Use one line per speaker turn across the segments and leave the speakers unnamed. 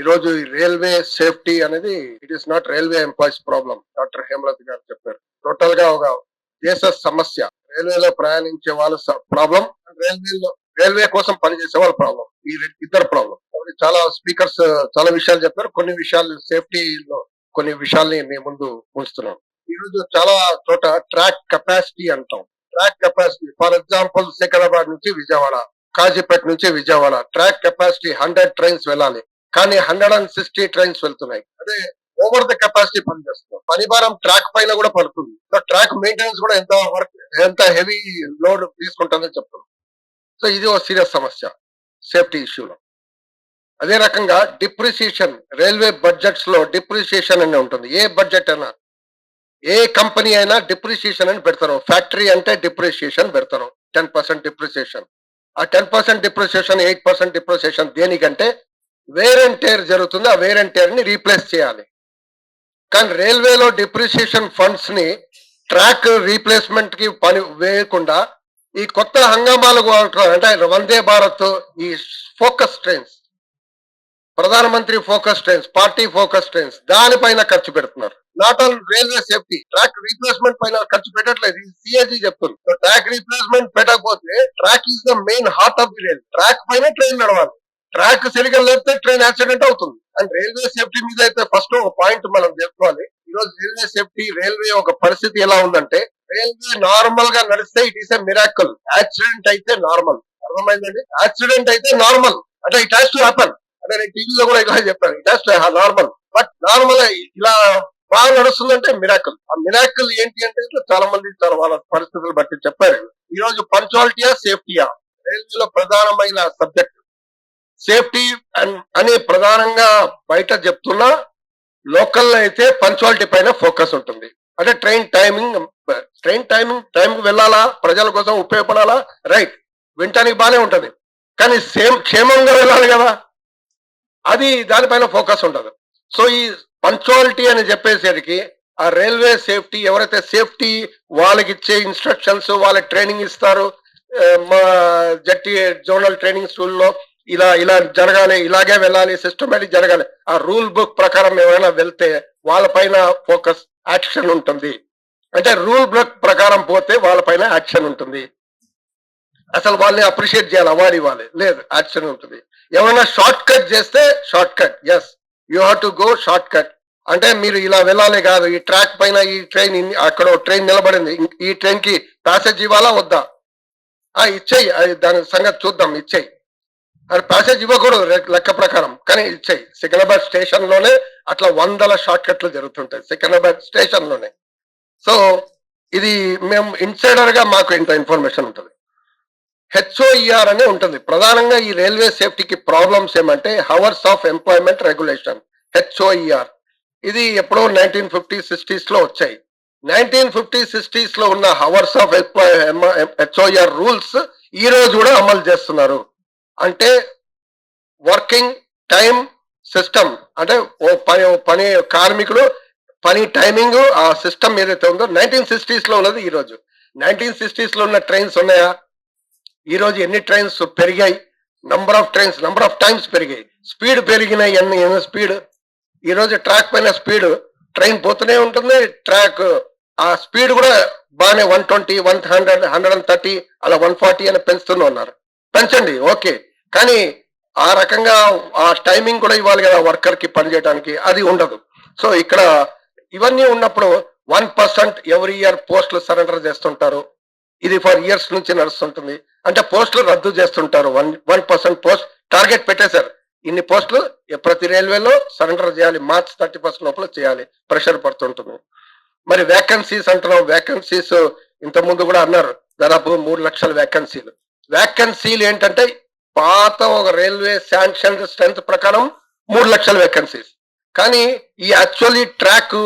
ఈరోజు ఈ railway safety అనేది it is not railway employees problem doctor Hemalatha garu చెప్పారు. టోటల్గా ఒక దేశ సమస్య. రైల్వేలో ప్రయాణించే వాళ్ళ ప్రాబ్లం రైల్వేలో రైల్వే కోసం పనిచేసే వాళ్ళ ప్రాబ్లం ఈ ఇద్దరు ప్రాబ్లం చాలా స్పీకర్స్ చాలా విషయాలు చెప్పారు. కొన్ని విషయాలు సేఫ్టీలో కొన్ని విషయాల్ని మేము ముందు ఉంచుతున్నాను ఈ రోజు చాలా చోట ట్రాక్ కెపాసిటీ అంటాం. Track capacity for example Secunderabad నుంచి విజయవాడ కాజీపేట నుంచి Vijayawada track capacity hundred trains వెళ్ళాలి. కానీ హండ్రెడ్ అండ్ సిక్స్టీ ట్రైన్స్ వెళ్తున్నాయి. అదే ఓవర్ ద కెపాసిటీ పనిచేస్తున్నాం. పని భారం ట్రాక్ పైన కూడా పడుతుంది. ట్రాక్ మెయింటెనెన్స్ కూడా ఎంత వర్క్ ఎంత హెవీ లోడ్ తీసుకుంటుందని చెప్తుంది సో ఇది ఒక సీరియస్ సమస్య సేఫ్టీ ఇష్యూలో అదే రకంగా డిప్రిసియేషన్ రైల్వే బడ్జెట్స్లో డిప్రిసియేషన్ అని ఉంటుంది. ఏ బడ్జెట్ అయినా ఏ కంపెనీ అయినా డిప్రిసియేషన్ అని పెడతారు. ఫ్యాక్టరీ అంటే డిప్రిసియేషన్ పెడతారు. టెన్ పర్సెంట్ డిప్రిసియేషన్ ఆ ten percent depreciation eight percent depreciation దేనికంటే వేర్ అండ్ టేర్ జరుగుతుంది. ఆ వేర్ అండ్ టేర్ని రీప్లేస్ చేయాలి. కానీ రైల్వేలో డిప్రిసియేషన్ ఫండ్స్ని ట్రాక్ రీప్లేస్మెంట్కి పని వేయకుండా ఈ కొత్త హంగామాలు అంటే వందే భారత్ ఈ ఫోకస్ ట్రైన్స్ ప్రధానమంత్రి focus trains party focus trains దానిపైన ఖర్చు పెడుతున్నారు. Not on railway safety track replacement పైన ఖర్చు పెట్టట్లేదు. ఇది సిఏజీ చెప్తుంది. ట్రాక్ రీప్లేస్మెంట్ పెట్టకపోతే track is the main heart of the rail track పైన ట్రైన్ నడవాలి. ట్రాక్ సరిగా లేకపోతే ట్రైన్ యాక్సిడెంట్ అవుతుంది. అండ్ రైల్వే సేఫ్టీ మీద అయితే ఫస్ట్ ఒక పాయింట్ మనం చెప్పుకోవాలి. ఈ రోజు రైల్వే సేఫ్టీ రైల్వే ఒక పరిస్థితి ఎలా ఉందంటే రైల్వే నార్మల్గా నడిస్తే it is a miracle accident అయితే నార్మల్ అర్థమైందండి? యాక్సిడెంట్ అయితే నార్మల్ అంటే ఇట్ హాస్ టు హ్యాపన్ అంటే నేను టీవీలో కూడా ఇలా చెప్పాను. It has to normal but normal ఇలా బాగా నడుస్తుందంటే మిరాకల్ ఆ మిరాకల్ ఏంటి అంటే చాలా మంది చాలా వాళ్ళ పరిస్థితులు బట్టి చెప్పారు. ఈ రోజు పంచువాలిటీయా సేఫ్టీయా రైల్వేలో ప్రధానమైన సబ్జెక్ట్ సేఫ్టీ అని ప్రధానంగా బయట చెప్తున్నా లోకల్లో అయితే పంచువాలిటీ పైన ఫోకస్ ఉంటుంది. అంటే train timing train timing time వెళ్ళాలా ప్రజల కోసం ఉపయోగపడాలా? రైట్. వినటానికి బాగానే ఉంటుంది. కానీ సేమ్ క్షేమంగా వెళ్ళాలి కదా? అది దానిపైన ఫోకస్ ఉండదు. సో ఈ పంచువాలిటీ అని చెప్పేసరికి ఆ రైల్వే సేఫ్టీ ఎవరైతే సేఫ్టీ వాళ్ళకి ఇచ్చే ఇన్స్ట్రక్షన్స్ వాళ్ళకి ట్రైనింగ్ ఇస్తారు మా జట్టి జోనల్ ట్రైనింగ్ స్కూల్లో ఇలా ఇలా జరగాలి ఇలాగే వెళ్ళాలి సిస్టమేటిక్ జరగాలి. ఆ రూల్ బుక్ ప్రకారం ఎవరైనా వెళ్తే వాళ్ళపైన ఫోకస్ యాక్షన్ ఉంటుంది. అంటే రూల్ బుక్ ప్రకారం పోతే వాళ్ళపైన యాక్షన్ ఉంటుంది. అసలు వాళ్ళని అప్రిషియేట్ చేయాలి అవార్డు ఇవ్వాలి. లేదు యాక్షన్ ఉంటుంది. ఎవరైనా షార్ట్ కట్ చేస్తే shortcut as you have to go shortcut అంటే మీరు ఇలా వెళ్ళాలి కాదు ఈ ట్రాక్ పైన ఈ ట్రైన్ అక్కడ ట్రైన్ నిలబడింది ఈ ట్రైన్కి ప్యాసేజ్ ఇవ్వాలా వద్దా? ఆ ఇచ్చేయి అది దాని సంగతి చూద్దాం ఇచ్చేయి. అది ప్యాసేజ్ ఇవ్వకూడదు లెక్క- ప్రకారం. కానీ ఇచ్చాయి సికింద్రాబాద్ స్టేషన్లోనే అట్లా వందల షార్ట్ కట్లు జరుగుతుంటాయి సికింద్రాబాద్ స్టేషన్లోనే సో ఇది మేము ఇన్సైడర్గా మాకు ఇంత ఇన్ఫర్మేషన్ ఉంటుంది. హెచ్ఓఈఆర్ అనే ఉంటుంది. ప్రధానంగా ఈ రైల్వే సేఫ్టీకి ప్రాబ్లమ్స్ ఏమంటే hours of employment regulation HOER. ఇది ఎప్పుడో నైన్టీన్ ఫిఫ్టీ సిక్స్టీస్లో వచ్చాయి. నైన్టీన్ ఫిఫ్టీ సిక్స్టీస్లో ఉన్న హవర్స్ ఆఫ్ హెచ్ఓఆర్ రూల్స్ ఈ రోజు కూడా అమలు చేస్తున్నారు. అంటే వర్కింగ్ టైం సిస్టమ్. అంటే ఓ పని ఓ పని కార్మికుడు పని టైమింగ్ ఆ సిస్టమ్ ఏదైతే ఉందో నైన్టీన్ సిక్స్టీస్లో ఉన్నది ఈ రోజు నైన్టీన్ సిక్స్టీస్లో ఉన్న ట్రైన్స్ ఉన్నాయా? ఈ రోజు ఎన్ని ట్రైన్స్ పెరిగాయి? Number of trains number of times పెరిగాయి. స్పీడ్ పెరిగినాయి ఎన్ని ఎన్ని స్పీడ్ ఈ రోజు ట్రాక్ పైన స్పీడ్ ట్రైన్ పోతూనే ఉంటుంది. ట్రాక్ ఆ స్పీడ్ కూడా బాగానే one twenty one hundred hundred and thirty అలా వన్ ఫార్టీ అని పెంచుతూనే ఉన్నారు. పెంచండి ఓకే. కానీ ఆ రకంగా ఆ టైమింగ్ కూడా ఇవ్వాలి కదా వర్కర్కి పనిచేయడానికి అది ఉండదు. సో ఇక్కడ ఇవన్నీ ఉన్నప్పుడు వన్ పర్సెంట్ ఎవ్రీ ఇయర్ పోస్టులు సరెండర్ చేస్తుంటారు. ఇది ఫర్ ఇయర్స్ నుంచి నడుస్తుంటుంది. అంటే పోస్టులు రద్దు చేస్తుంటారు. One one percent post target పెట్టేశారు. ఇన్ని పోస్టులు ప్రతి రైల్వేలో సరెండర్ చేయాలి. మార్చ్ థర్టీ ఫస్ట్ లోపల చేయాలి. ప్రెషర్ పడుతుంటుంది. మరి వేకెన్సీస్ అంటున్నాం. వేకెన్సీస్ ఇంతకుముందు కూడా అన్నారు. దాదాపు మూడు లక్షల వేకెన్సీలు వేకెన్సీలు ఏంటంటే పాత ఒక రైల్వే శాంక్షన్ స్ట్రెంత్ ప్రకారం మూడు లక్షల వేకెన్సీస్ కానీ ఈ యాక్చువల్లీ ట్రాక్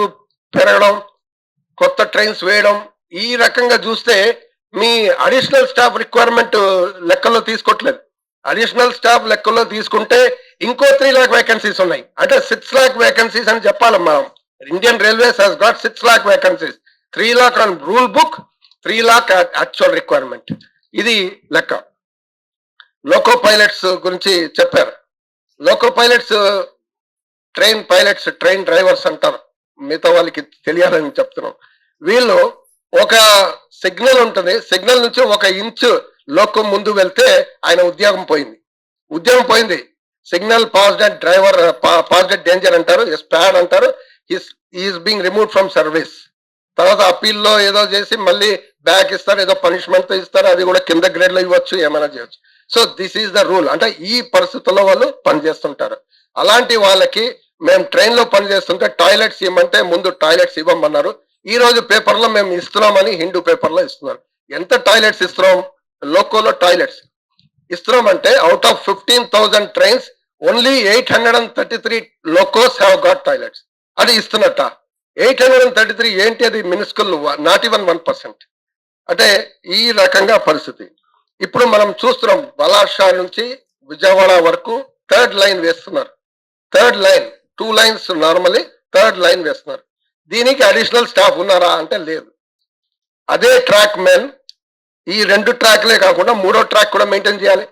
పెరగడం కొత్త ట్రైన్స్ వేయడం ఈ రకంగా చూస్తే మీ అడిషనల్ స్టాఫ్ రిక్వైర్మెంట్ లెక్కల్లో తీసుకోవట్లేదు. అడిషనల్ స్టాఫ్ లెక్కల్లో తీసుకుంటే ఇంకో త్రీ లాక్ వేకెన్సీస్ ఉన్నాయి. అంటే సిక్స్ లాక్ వేకెన్సీస్ అని చెప్పాలి మనం Indian railways has got six lakh vacancies three lakh on rule book three lakh actual requirement ఇది లెక్క. లోకో పైలట్స్ గురించి చెప్పారు. Loco pilots train pilots train drivers అంటారు. మిగతా వాళ్ళకి తెలియాలని చెప్తున్నాం. వీళ్ళు ఒక సిగ్నల్ ఉంటుంది. సిగ్నల్ నుంచి ఒక ఇంచు లోకం ముందు వెళ్తే ఆయన ఉద్యోగం పోయింది. ఉద్యోగం పోయింది. Signal passed at driver passed at danger అంటారు. స్పాడ్ అంటారు. Is being remove from service తర్వాత అప్పీల్లో ఏదో చేసి మళ్ళీ బ్యాక్ ఇస్తారు. ఏదో పనిష్మెంట్ ఇస్తారు. అది కూడా కింద గ్రేడ్లో ఇవ్వచ్చు ఏమైనా చేయొచ్చు. So this is the rule. అంటే ఈ పరిస్థితుల్లో వాళ్ళు పనిచేస్తుంటారు అలాంటి వాళ్ళకి మేము ట్రైన్లో పనిచేస్తుంటే టాయిలెట్స్ ఇవ్వమంటే ముందు టాయిలెట్స్ ఇవ్వమన్నారు. ఈ రోజు పేపర్లో మేము ఇస్తున్నామని హిందూ పేపర్లో ఇస్తున్నారు. ఎంత టాయిలెట్స్ ఇస్తున్నాం? లోకోలో టాయిలెట్స్. ఇస్తున్నాం అంటే out of fifteen thousand trains only eight hundred and thirty three locos have got toilets అది ఇస్తున్నట్ట. Eight hundred and thirty three ఏంటి అది? Minuscule not even one percent అంటే ఈ రకంగా పరిస్థితి. ఇప్పుడు మనం చూస్తున్నాం బలాషా నుంచి విజయవాడ వరకు థర్డ్ లైన్ వేస్తున్నారు. Third line two lines normally third line వేస్తున్నారు. దీనికి అడిషనల్ స్టాఫ్ ఉన్నారా అంటే లేదు. అదే ట్రాక్ మెన్ ఈ రెండు ట్రాక్లే కాకుండా మూడో ట్రాక్ కూడా మెయింటైన్ చేయాలి.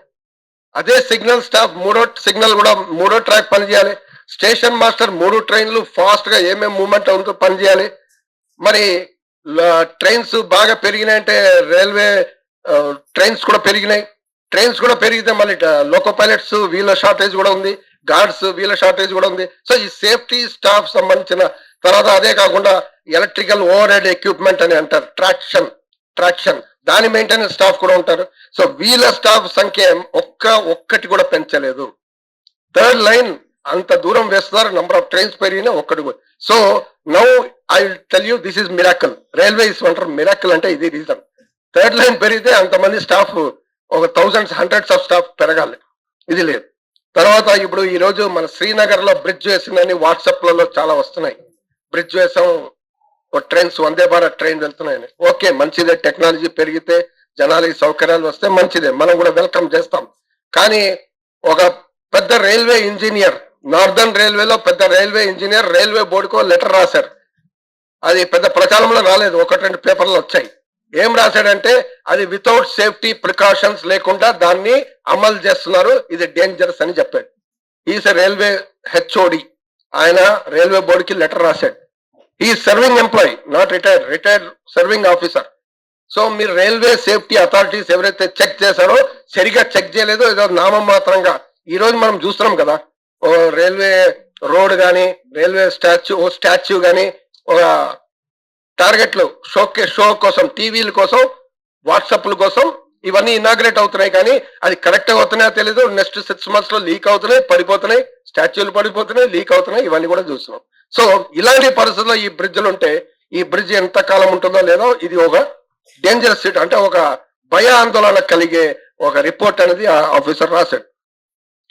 అదే సిగ్నల్ స్టాఫ్ మూడో సిగ్నల్ కూడా మూడో ట్రాక్ పనిచేయాలి స్టేషన్ మాస్టర్ మూడు ట్రైన్లు ఫాస్ట్గా ఏమేమి మూమెంట్ అవుతుందో పనిచేయాలి మరి ట్రైన్స్ బాగా పెరిగినాయంటే రైల్వే ట్రైన్స్ కూడా పెరిగినాయి. ట్రైన్స్ కూడా పెరిగితే మళ్ళీ లోకో పైలట్స్ వీళ్ళ షార్టేజ్ కూడా ఉంది. గార్డ్స్ వీళ్ళ షార్టేజ్ కూడా ఉంది. సో ఈ సేఫ్టీ స్టాఫ్ సంబంధించిన తర్వాత అదే కాకుండా ఎలక్ట్రికల్ ఓవర్ హెడ్ ఎక్విప్మెంట్ అని అంటారు. ట్రాక్షన్ ట్రాక్షన్ దాని మెయింటెనెన్స్ స్టాఫ్ కూడా ఉంటారు. సో వీళ్ళ స్టాఫ్ సంఖ్య ఒక్క ఒక్కటి కూడా పెంచలేదు. థర్డ్ లైన్ అంత దూరం వేస్తున్నారు. నంబర్ ఆఫ్ ట్రైన్స్ పెరిగినా ఒక్కటి కూడా. So now I tell you this is miracle railway is అంటారు. మిరాకల్ అంటే ఇది రీజన్ థర్డ్ లైన్ పెరిగితే అంతమంది స్టాఫ్ ఒక థౌసండ్స్ హండ్రెడ్స్ ఆఫ్ స్టాఫ్ పెరగాలి. ఇది లేదు. తర్వాత ఇప్పుడు ఈ రోజు మన శ్రీనగర్లో బ్రిడ్జ్ వేసిందని వాట్సాప్లలో చాలా వస్తున్నాయి. బ్రిడ్జ్ వేసాం ట్రైన్స్ వందే భారత్ ట్రైన్ వెళ్తున్నాయని. ఓకే మంచిదే టెక్నాలజీ పెరిగితే జనాలకి సౌకర్యాలు వస్తే మంచిదే మనం కూడా వెల్కమ్ చేస్తాం. కానీ ఒక పెద్ద రైల్వే ఇంజనీర్ నార్దర్న్ రైల్వేలో పెద్ద రైల్వే ఇంజనీర్ రైల్వే బోర్డుకో లెటర్ రాశారు. అది పెద్ద ప్రచారంలో రాలేదు ఒకటి రెండు పేపర్లు వచ్చాయి. ఏం రాశాడంటే అది వితౌట్ సేఫ్టీ ప్రికాషన్స్ లేకుండా దాన్ని అమలు చేస్తున్నారు ఇది డేంజరస్ అని చెప్పాడు. Is railway HOD. ఆయన రైల్వే బోర్డుకి లెటర్ రాశాడు. ఈ serving employee not retired retired serving officer. So మీరు రైల్వే సేఫ్టీ అథారిటీస్ ఎవరైతే చెక్ చేశారో సరిగా చెక్ చేయలేదో ఏదో నామం మాత్రంగా. ఈ రోజు మనం చూస్తున్నాం కదా ఓ రైల్వే రోడ్ కానీ రైల్వే స్టాచ్యూ ఓ స్టాచ్యూ కానీ ఒక టార్గెట్లు షోకే షో కోసం టీవీల కోసం వాట్సాప్ల కోసం ఇవన్నీ ఇనాగ్రేట్ అవుతున్నాయి కానీ అది కరెక్ట్ అవుతున్నాయో తెలీదు. నెక్స్ట్ సిక్స్ మంత్స్లో లీక్ అవుతున్నాయి పడిపోతున్నాయి స్టాచ్యూలు పడిపోతున్నాయి లీక్ అవుతున్నాయి ఇవన్నీ కూడా చూస్తున్నాం. సో ఇలాంటి పరిస్థితుల్లో ఈ బ్రిడ్జ్లు ఉంటే ఈ బ్రిడ్జ్ ఎంత కాలం ఉంటుందో లేదో ఇది ఒక డేంజరస్ సీట్ అంటే ఒక భయ ఆందోళన కలిగే ఒక రిపోర్ట్ అనేది ఆ ఆఫీసర్ రాశాడు.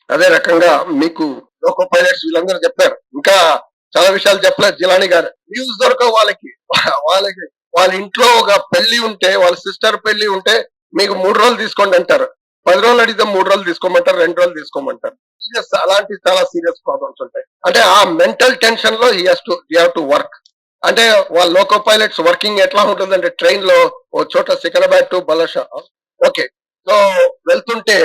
అదే రకంగా మీకు లోకో పైలట్స్ వీళ్ళందరూ చెప్పారు. ఇంకా చాలా విషయాలు చెప్పలేదు జిలాని గారు. న్యూస్ దొరకవు వాళ్ళకి. వాళ్ళకి వాళ్ళ ఇంట్లో ఒక పెళ్ళి ఉంటే వాళ్ళ సిస్టర్ పెళ్ళి ఉంటే మీకు మూడు రోజులు తీసుకోండి అంటారు. పది రోజులు అడిగితే మూడు రోజులు తీసుకోమంటారు రెండు రోజులు తీసుకోమంటారు. సీరియస్ అలాంటి చాలా సీరియస్ ప్రాబ్లమ్స్ ఉంటాయి. అంటే ఆ మెంటల్ టెన్షన్లో he has to have to work అంటే వాళ్ళ లోకో పైలట్స్ వర్కింగ్ ఎట్లా ఉంటుందంటే ట్రైన్లో ఓ చోట Secunderabad to Balharshah okay so వెళ్తుంటే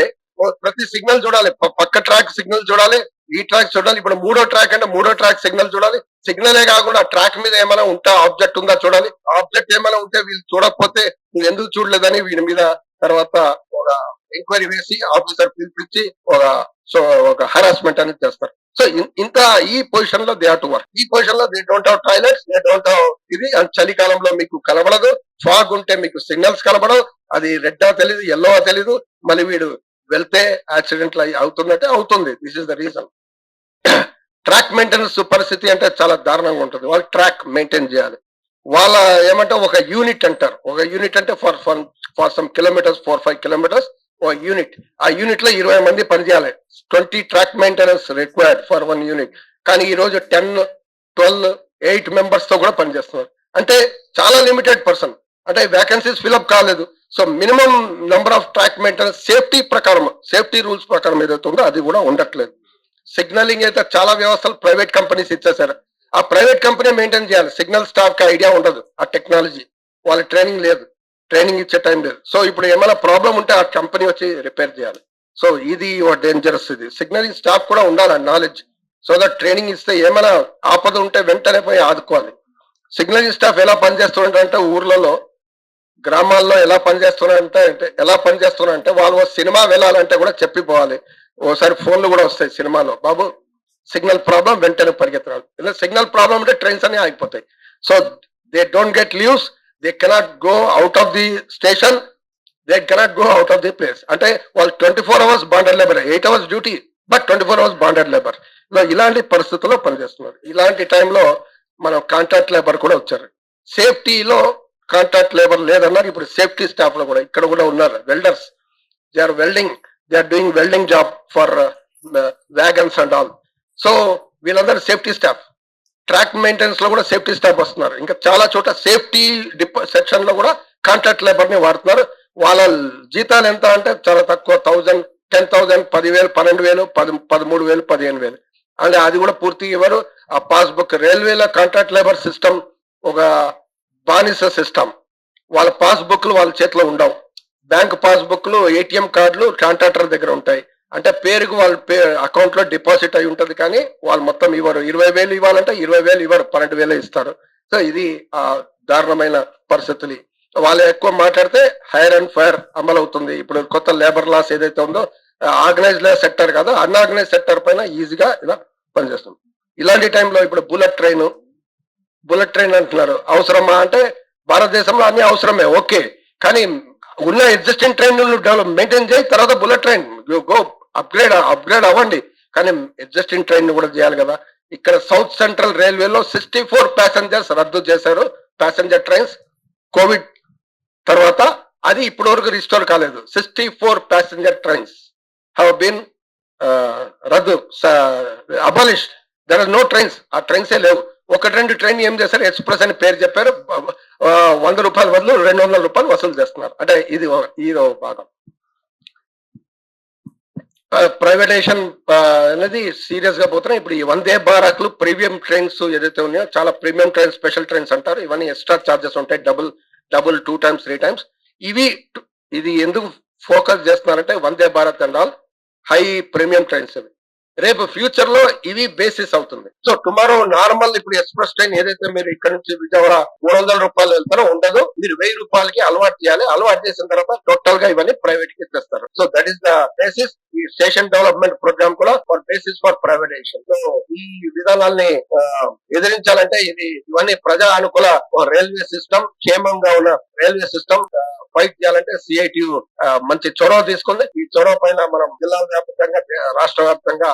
ప్రతి సిగ్నల్ చూడాలి. పక్క ట్రాక్ సిగ్నల్ చూడాలి. ఈ ట్రాక్ చూడాలి. ఇప్పుడు మూడో ట్రాక్ అంటే మూడో ట్రాక్ సిగ్నల్ చూడాలి. సిగ్నలే కాకుండా ట్రాక్ మీద ఏమైనా ఉంటే ఆబ్జెక్ట్ ఉందా చూడాలి. ఆబ్జెక్ట్ ఏమైనా ఉంటే వీళ్ళు చూడకపోతే నువ్వు ఎందుకు చూడలేదని వీడి మీద తర్వాత ఒక ఎంక్వైరీ వేసి ఆఫీసర్ పిలిపించి ఒక సో ఒక హరాస్మెంట్ అనేది చేస్తారు. సో ఇన్- ఇంత ఈ పొజిషన్లో దే టు వర్క్ ఈ పొజిషన్లో they don't have toilets they don't have ఇది. అండ్ చలికాలంలో మీకు కనబడదు. ఫాగ్ ఉంటే మీకు సిగ్నల్స్ కలబడవు అది రెడ్డా తెలీదు ఎల్లో తెలీదు. మళ్ళీ వీడు వెళ్తే యాక్సిడెంట్లు అయి అవుతుందంటే అవుతుంది. This is the reason track maintenance పరిస్థితి అంటే చాలా దారుణంగా ఉంటుంది. వాళ్ళు ట్రాక్ మెయింటైన్ చేయాలి. వాళ్ళ ఏమంటే ఒక యూనిట్ అంటారు. ఒక యూనిట్ అంటే for for for some kilometres four five kilometres ఒక యూనిట్ ఆ యూనిట్లో ఇరవై మంది పనిచేయాలి twenty track maintenance required for one unit కానీ ఈ రోజు టెన్ ట్వెల్వ్ ఎయిట్ మెంబర్స్తో కూడా పనిచేస్తున్నారు అంటే చాలా లిమిటెడ్ పర్సన్ అంటే వేకెన్సీస్ ఫిల్అప్ కాలేదు. So minimum number of track maintenance safety ప్రకారం సేఫ్టీ రూల్స్ ప్రకారం ఏదైతే ఉందో అది కూడా ఉండట్లేదు. సిగ్నలింగ్ అయితే చాలా వ్యవస్థలు ప్రైవేట్ కంపెనీస్ ఇచ్చేసారు ఆ ప్రైవేట్ కంపెనీ మెయింటైన్ చేయాలి. సిగ్నల్ స్టాఫ్కి ఐడియా ఉండదు ఆ టెక్నాలజీ. వాళ్ళ ట్రైనింగ్ లేదు. ట్రైనింగ్ ఇచ్చే టైం లేదు. సో ఇప్పుడు ఏమైనా ప్రాబ్లం ఉంటే ఆ కంపెనీ వచ్చి రిపేర్ చేయాలి. సో ఇది డేంజరస్ ఇది. సిగ్నలింగ్ స్టాఫ్ కూడా ఉండాలి నాలెడ్జ్ సో దట్ ట్రైనింగ్ ఇస్తే ఏమైనా ఆపద ఉంటే వెంటనే పోయి ఆదుకోవాలి. సిగ్నల్ స్టాఫ్ ఎలా పనిచేస్తున్నారంటే ఊర్లలో గ్రామాల్లో ఎలా పనిచేస్తున్నారంటే అంటే ఎలా పనిచేస్తున్నారంటే వాళ్ళు సినిమా వెళ్ళాలంటే కూడా చెప్పిపోవాలి. ఓసారి ఫోన్లు కూడా వస్తాయి సినిమాలో. బాబు సిగ్నల్ ప్రాబ్లం వెంటనే పరిగెత్తరాలు ఇలా సిగ్నల్ ప్రాబ్లం అంటే ట్రైన్స్ అన్ని ఆగిపోతాయి. So they don't get leaves they cannot go out of the station they cannot go out of the place. అంటే వాళ్ళు twenty four hours bonded labour. Eight hours duty but twenty four hours bonded labour. ఇలాంటి పరిస్థితుల్లో పనిచేస్తున్నారు. ఇలాంటి టైంలో మనం contract labour కూడా వచ్చారు. సేఫ్టీలో కాంట్రాక్ట్ లేబర్ లేదన్నారు. ఇప్పుడు సేఫ్టీ స్టాఫ్లో కూడా ఇక్కడ కూడా ఉన్నారు welders they are welding they are doing welding job for wagons and all so వీళ్ళందరూ సేఫ్టీ స్టాఫ్ ట్రాక్ మెయింటెనెన్స్లో కూడా సేఫ్టీ స్టాఫ్ వస్తున్నారు. ఇంకా చాలా చోట సేఫ్టీ డిపో సెక్షన్లో కూడా కాంట్రాక్ట్ లేబర్ని వాడుతున్నారు. వాళ్ళ జీతాలు ఎంత అంటే చాలా తక్కువ థౌజండ్ టెన్ థౌజండ్ పదివేలు పన్నెండు వేలు పది పదమూడు వేలు పదిహేను వేలు అంటే అది కూడా పూర్తి ఇవ్వరు. ఆ పాస్బుక్ రైల్వేలో కాంట్రాక్ట్ లేబర్ సిస్టమ్ ఒక బానిస సిస్టమ్ వాళ్ళ పాస్బుక్లు వాళ్ళ చేతిలో ఉండవు. బ్యాంక్ పాస్బుక్లు ఏటీఎం కార్డులు కాంట్రాక్టర్ దగ్గర ఉంటాయి. అంటే పేరుకు వాళ్ళ పే అకౌంట్లో డిపాజిట్ అయి ఉంటుంది కానీ వాళ్ళు మొత్తం ఇవ్వరు. ఇరవై వేలు ఇవ్వాలంటే ఇరవై వేలు ఇవ్వరు. పన్నెండు వేలు ఇస్తారు. సో ఇది ఆ దారుణమైన పరిస్థితులు. వాళ్ళు ఎక్కువ మాట్లాడితే హైర్ అండ్ ఫైర్ అమలు అవుతుంది. ఇప్పుడు కొత్త లేబర్ లాస్ ఏదైతే ఉందో ఆర్గనైజ్ సెక్టర్ కాదు అన్ఆర్గనైజ్ సెక్టర్ పైన ఈజీగా ఇలా పనిచేస్తుంది. ఇలాంటి టైంలో ఇప్పుడు బుల్లెట్ ట్రైన్ బుల్లెట్ ట్రైన్ అంటున్నారు. అవసరమా అంటే భారతదేశంలో అన్ని అవసరమే ఓకే. కానీ ఉన్న ఎగ్జిస్టింగ్ ట్రైన్ డెవలప్ మెయింటైన్ చేయి తర్వాత bullet train. Go upgrade upgrade అవ్వండి. కానీ ఎగ్జిస్టింగ్ ట్రైన్ కూడా చేయాలి కదా. ఇక్కడ సౌత్ సెంట్రల్ రైల్వేలో సిక్స్టీ ఫోర్ ప్యాసింజర్స్ రద్దు చేశారు. ప్యాసింజర్ ట్రైన్స్ కోవిడ్ తర్వాత అది ఇప్పటి వరకు రిస్టోర్ కాలేదు. Sixty four passenger trains have been రద్దు abolish there are no trains ఆ ట్రైన్సే లేవు. ఒకటి రెండు ట్రైన్ ఏం చేశారు? ఎక్స్ప్రెస్ అని పేరు చెప్పారు. వంద రూపాయల బదులు రెండు వందల రూపాయలు వసూలు చేస్తున్నారు. అంటే ఇది ఈ ఇది ఒక భాగం ప్రైవేటైజేషన్ అనేది సీరియస్గా పోతున్నాయి. ఇప్పుడు ఈ వందే భారత్లు ప్రీమియం ట్రైన్స్ ఏదైతే ఉన్నాయో చాలా ప్రీమియం ట్రైన్స్ స్పెషల్ ట్రైన్స్ అంటారు. ఇవన్నీ ఎక్స్ట్రా చార్జెస్ ఉంటాయి. Double double two times three times. ఇవి ఇది ఎందుకు ఫోకస్ చేస్తున్నారంటే Vande Bharat and all high premium trains ఇవి. రేపు ఫ్యూచర్లో ఇవి బేసిస్ అవుతుంది. సో టుమారో నార్మల్ ఇప్పుడు ఎక్స్ప్రెస్ ట్రైన్ ఏదైతే మీరు ఇక్కడ నుంచి విజయవాడ మూడు వందల రూపాయలు వెళ్తారో ఉండదు. మీరు వెయ్యి రూపాయలకి అలవాటు చేయాలి. అలవాటు చేసిన తర్వాత టోటల్గా ఇవన్నీ ప్రైవేట్కి తెస్తారు so that is the basis ఈ స్టేషన్ డెవలప్మెంట్ ప్రోగ్రామ్ కూడా for basis for privatisation so ఈ విధానాల్ని ఆ, ఎదిరించాలంటే ఇది ఇవన్నీ ప్రజా అనుకూల రైల్వే సిస్టమ్ క్షేమంగా ఉన్న రైల్వే సిస్టమ్ ఫైట్ చేయాలంటే సిఐటి మంచి చొరవ తీసుకుంది. ఈ చొరవ పైన మనం జిల్లా వ్యాప్తంగా రాష్ట్ర వ్యాప్తంగా